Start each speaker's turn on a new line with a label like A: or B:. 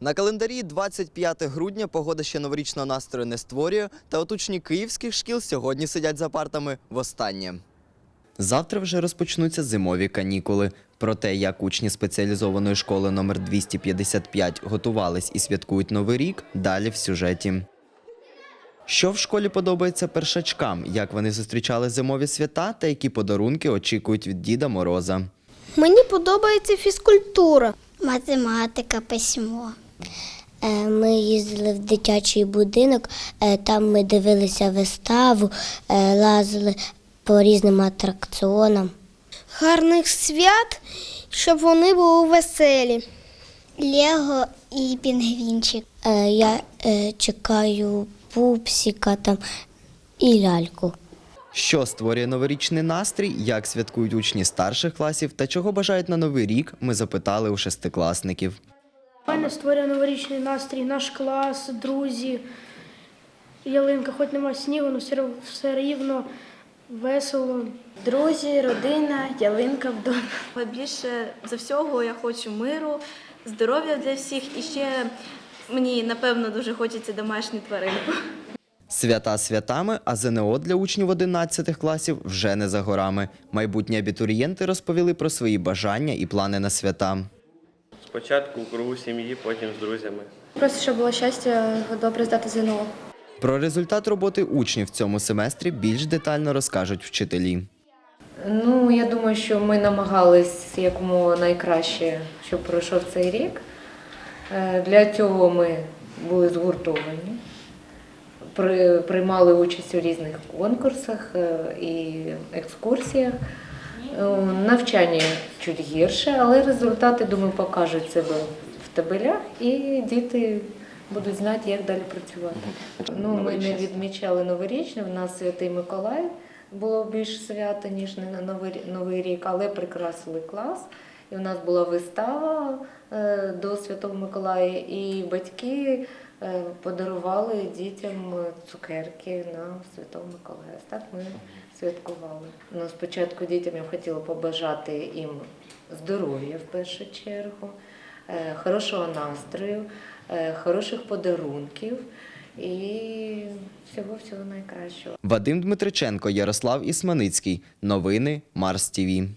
A: На календарі 25 грудня погода ще новорічного настрою не створює, та от учні київських шкіл сьогодні сидять за партами востаннє. Завтра вже розпочнуться зимові канікули. Про те, як учні спеціалізованої школи номер 255 готувались і святкують Новий рік, далі в сюжеті. Що в школі подобається першачкам, як вони зустрічали зимові свята та які подарунки очікують від Діда Мороза.
B: Мені подобається фізкультура.
C: Математика, письмо. Е, Ми їздили в дитячий будинок, е, там ми дивилися виставу, е, лазили по різним атракціонам.
B: Гарних свят, щоб вони були веселі.
C: Лего і пінгвінчик. Я чекаю пупсика там і ляльку.
A: Що створює новорічний настрій, як святкують учні старших класів та чого бажають на новий рік, ми запитали у шестикласників.
D: Мене створює новорічний настрій, наш клас, друзі, ялинка, хоч нема снігу, але все, все рівно весело.
E: Друзі, родина, ялинка вдома. Більше за всього я хочу миру, здоров'я для всіх і ще мені напевно дуже хочеться домашню тваринку.
A: Свята святами, а ЗНО для учнів 11 класів вже не за горами. Майбутні абітурієнти розповіли про свої бажання і плани на свята.
F: Спочатку у кругу сім'ї, потім з друзями.
G: Просто щоб було щастя добре здати ЗНО.
A: Про результат роботи учнів в цьому семестрі більш детально розкажуть вчителі.
H: Ну, я думаю, що ми намагались якомога найкраще, щоб пройшов цей рік. Е, Для цього ми були згуртовані, при- приймали участь у різних конкурсах е, і екскурсіях. Е, Навчання чуть гірше, але результати, думаю, покажуть себе в табелях і діти будуть знати, як далі працювати. Ну, ми не відмічали новорічне, в нас Святий Миколай було більш свято, ніж на Новий, Новий рік, але прикрасили клас. І в нас була вистава е, до Святого Миколая, і батьки е, подарували дітям цукерки на Святого Миколая. Так ми святкували. Ну, спочатку дітям я хотіла побажати їм здоров'я в першу чергу, е, хорошого настрою, хороших подарунків і всього-всього найкращого.
A: Вадим Дмитриченко, Ярослав Ісманицький. Новини Марс ТІВІ.